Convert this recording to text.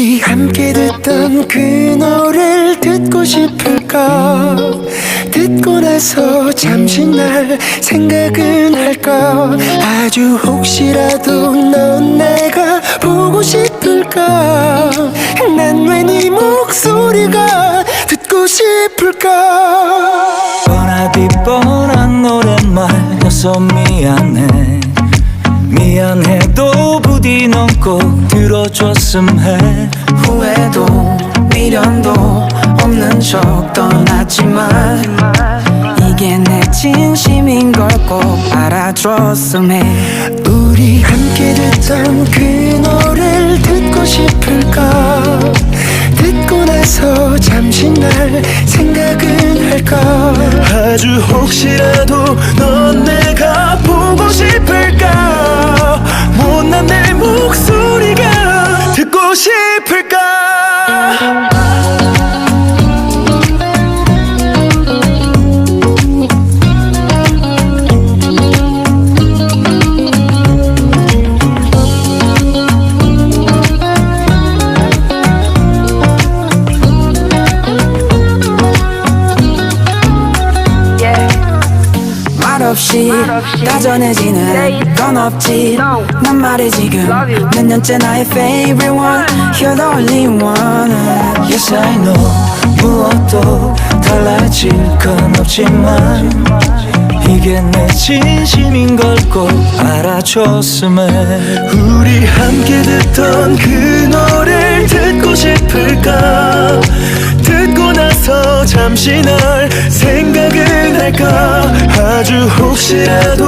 우리 함께 듣던 그 노래를 듣고 싶을까? 듣고 나서 잠시 날 생각은 할까? 아주 혹시라도 넌 내가 보고 싶을까? 난 왜 네 목소리가 듣고 싶을까? 뻔하디 뻔한 노랫말여서 미안해. 미안해도 부디 넌 꼭 들어줬음 해. 후회도 미련도 없는 척 떠났지만 이게 내 진심인 걸 꼭 알아줬음 해. 우리 함께 듣던 그 노래를 듣고 싶을까 듣고 나서 잠시 날 생각은 할까 아주 혹시라도 넌 목소리 말없이 다전해지는 건 없지. 난 말해 지금 몇 년째 나의 favorite one. You're the only one. Yes I know 무엇도 달라질 건 없지만 이게 내 진심인 걸 꼭 알아줬음 해 우리 함께 듣던 그 노래를 듣고 싶을까? 듣고 나서 잠시 널 생각은 할까? 아주 혹시라도 넌